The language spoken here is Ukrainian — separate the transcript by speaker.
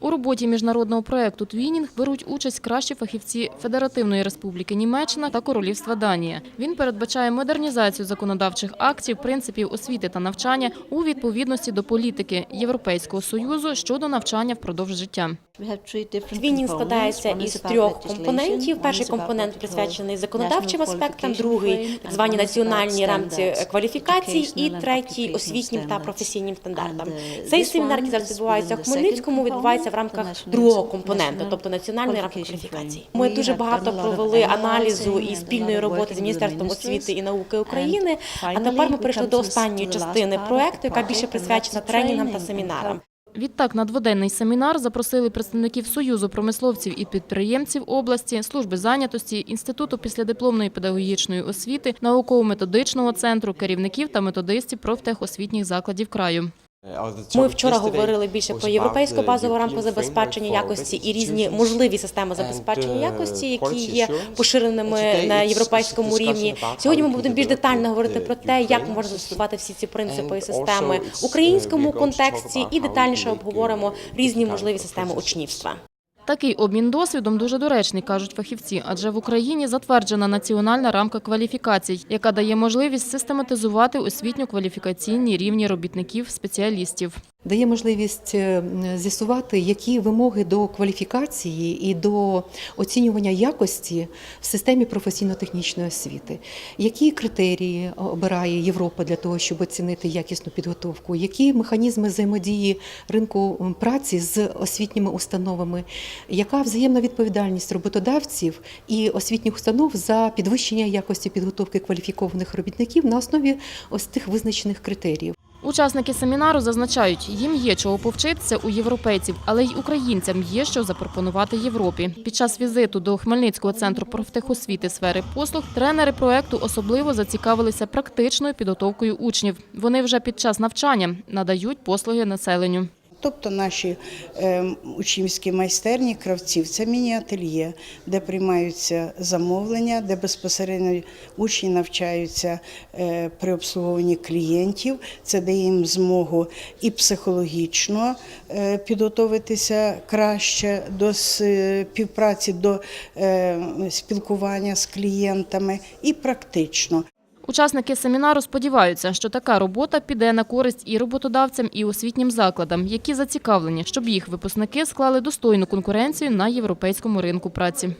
Speaker 1: У роботі міжнародного проекту Твінінг беруть участь кращі фахівці Федеративної Республіки Німеччина та Королівства Данія. Він передбачає модернізацію законодавчих актів, принципів освіти та навчання у відповідності до політики Європейського союзу щодо навчання впродовж життя.
Speaker 2: Твінінг складається із трьох компонентів. Перший компонент присвячений законодавчим аспектам, другий так звані національні рамці кваліфікацій, і третій освітнім та професійним стандартам. Цей семінар, який зараз відбувається в Хмельницькому, відбувається в рамках другого компоненту, тобто національної рамки кваліфікацій. Ми дуже багато провели аналізу і спільної роботи з міністерством освіти і науки України. А тепер ми перейшли до останньої частини проекту, яка більше присвячена тренінгам та семінарам.
Speaker 1: Відтак на дводенний семінар запросили представників Союзу промисловців і підприємців області, служби зайнятості, інституту післядипломної педагогічної освіти, науково-методичного центру, керівників та методистів профтехосвітніх закладів краю.
Speaker 2: Ми вчора говорили більше про європейську базову рамку забезпечення якості і різні можливі системи забезпечення якості, які є поширеними на європейському рівні. Сьогодні ми будемо більш детально говорити про те, як можна застосувати всі ці принципи і системи в українському контексті, і детальніше обговоримо різні можливі системи учнівства.
Speaker 1: Такий обмін досвідом дуже доречний, кажуть фахівці, адже в Україні затверджена національна рамка кваліфікацій, яка дає можливість систематизувати освітньо-кваліфікаційні рівні робітників, спеціалістів.
Speaker 3: Дає можливість е, з'ясувати, які вимоги до кваліфікації і до оцінювання якості в системі професійно-технічної освіти, які критерії обирає Європа для того, щоб оцінити якісну підготовку, які механізми взаємодії ринку праці з освітніми установами, яка взаємна відповідальність роботодавців і освітніх установ за підвищення якості підготовки кваліфікованих робітників на основі ось тих визначених критеріїв.
Speaker 1: Учасники семінару зазначають, їм є чого повчитися у європейців, але й українцям є що запропонувати Європі. Під час візиту до Хмельницького центру профтехосвіти сфери послуг тренери проекту особливо зацікавилися практичною підготовкою учнів. Вони вже під час навчання надають послуги населенню.
Speaker 4: Тобто наші е, учнівські майстерні кравців це міні-ательє, де приймаються замовлення, де безпосередньо учні навчаються е, при обслуговуванні клієнтів. Це дає їм змогу і психологічно е, підготовитися краще до співпраці, до е, спілкування з клієнтами, і практично.
Speaker 1: Учасники семінару сподіваються, що така робота піде на користь і роботодавцям, і освітнім закладам, які зацікавлені, щоб їх випускники склали достойну конкуренцію на європейському ринку праці.